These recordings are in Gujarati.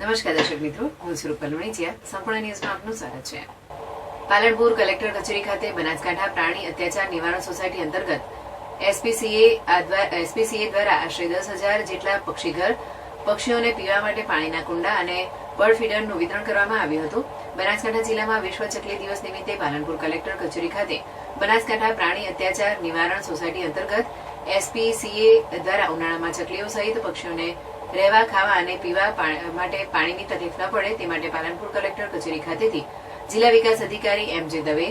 નમસ્કાર દર્શક મિત્રો, હું સ્વરૂપ પલવણીચિયા સંપૂર્ણ ન્યૂઝમાં આપનું સ્વાગત છે. પાલનપુર કલેક્ટર કચેરી ખાતે બનાસકાંઠા પ્રાણી અત્યાચાર નિવારણ સોસાયટી અંતર્ગત એસપીસીએ એસપીસીએ દ્વારા આશરે દસ હજાર જેટલા પક્ષીઘર પક્ષીઓને પીવા માટે પાણીના કુંડા અને બર્ડ ફીડરનું વિતરણ કરવામાં આવ્યું હતું. બનાસકાંઠા જિલ્લામાં વિશ્વ ચકલી દિવસ નિમિત્તે પાલનપુર કલેક્ટર કચેરી ખાતે બનાસકાંઠા પ્રાણી અત્યાચાર નિવારણ સોસાયટી અંતર્ગત એસપીસીએ દ્વારા ઉનાળામાં ચકલીઓ સહિત પક્ષીઓને રહેવા, ખાવા અને પીવા માટે પાણીની તકલીફ ન પડે તે માટે પાલનપુર કલેક્ટર કચેરી ખાતેથી જિલ્લા વિકાસ અધિકારી એમ જે દવે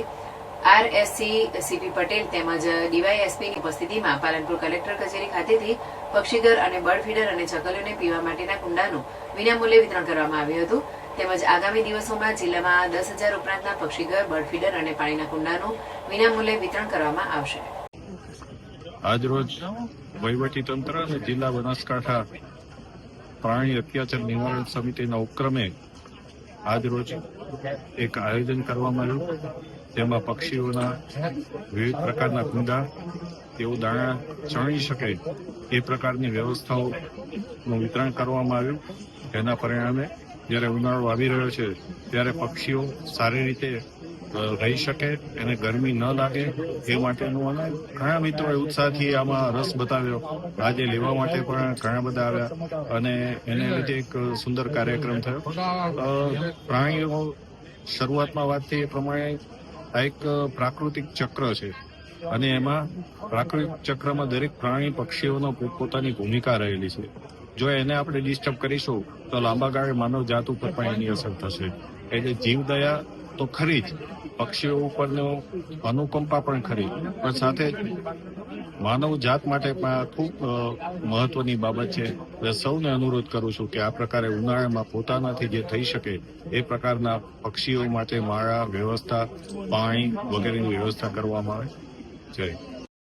આરએસસી સીપી પટેલ તેમજ ડીવાયએસપીની ઉપસ્થિતિમાં પાલનપુર કલેક્ટર કચેરી ખાતેથી પક્ષીઘર અને બર્ડ ફીડર અને ચકલીઓને પીવા માટેના કુંડાનું વિનામૂલ્યે વિતરણ કરવામાં આવ્યું હતું. તેમજ આગામી દિવસોમાં જિલ્લામાં દસ હજાર ઉપરાંતના પક્ષીઘર, બર્ડ ફીડર અને પાણીના કુંડાનું વિનામૂલ્યે વિતરણ કરવામાં આવશે. આજરોજ વહીવટીતંત્ર અને જિલ્લા બનાસકાંઠા પ્રાણી અત્યાચાર નિવારણ સમિતિના ઉપક્રમે આજરોજ એક આયોજન કરવામાં આવ્યું. તેમાં પક્ષીઓના વિવિધ પ્રકારના કુંડા, તેઓ દાણા ચણી શકે એ પ્રકારની વ્યવસ્થાઓનું વિતરણ કરવામાં આવ્યું. તેના પરિણામે જ્યારે ઉનાળો આવી રહ્યો છે, ત્યારે પક્ષીઓ સારી રીતે રહી શકે એને ગરમી ન લાગે એ માટેનું અને ઘણા મિત્રોએ ઉત્સાહથી આમાં રસ બતાવ્યો. આજે લેવા માટે પણ ઘણા બધા આવ્યા અને એને લીધે એક સુંદર કાર્યક્રમ થયો. પ્રાણીઓ શરૂઆતમાં વાત થઈ એ પ્રમાણે આ એક પ્રાકૃતિક ચક્ર છે અને એમાં પ્રાકૃતિક ચક્રમાં દરેક પ્રાણી પક્ષીઓનો પોતપોતાની ભૂમિકા રહેલી છે. જો એને આપણે ડિસ્ટર્બ કરીશું, તો લાંબા ગાળે માનવ જાત ઉપર પણ એની અસર થશે. એટલે જીવદયા તો ખરી જ, પક્ષીઓ ઉપરનો અનુકંપા પણ ખરી. પણ સાથે માનવ જાત માટે પણ આ ખૂબ મહત્વની બાબત છે. એટલે સૌને અનુરોધ કરું છું કે આ પ્રકારે ઉનાળામાં પોતાનાથી જે થઈ શકે, એ પ્રકારના પક્ષીઓ માટે માળા વ્યવસ્થા, પાણી વગેરેની વ્યવસ્થા કરવામાં આવે. જય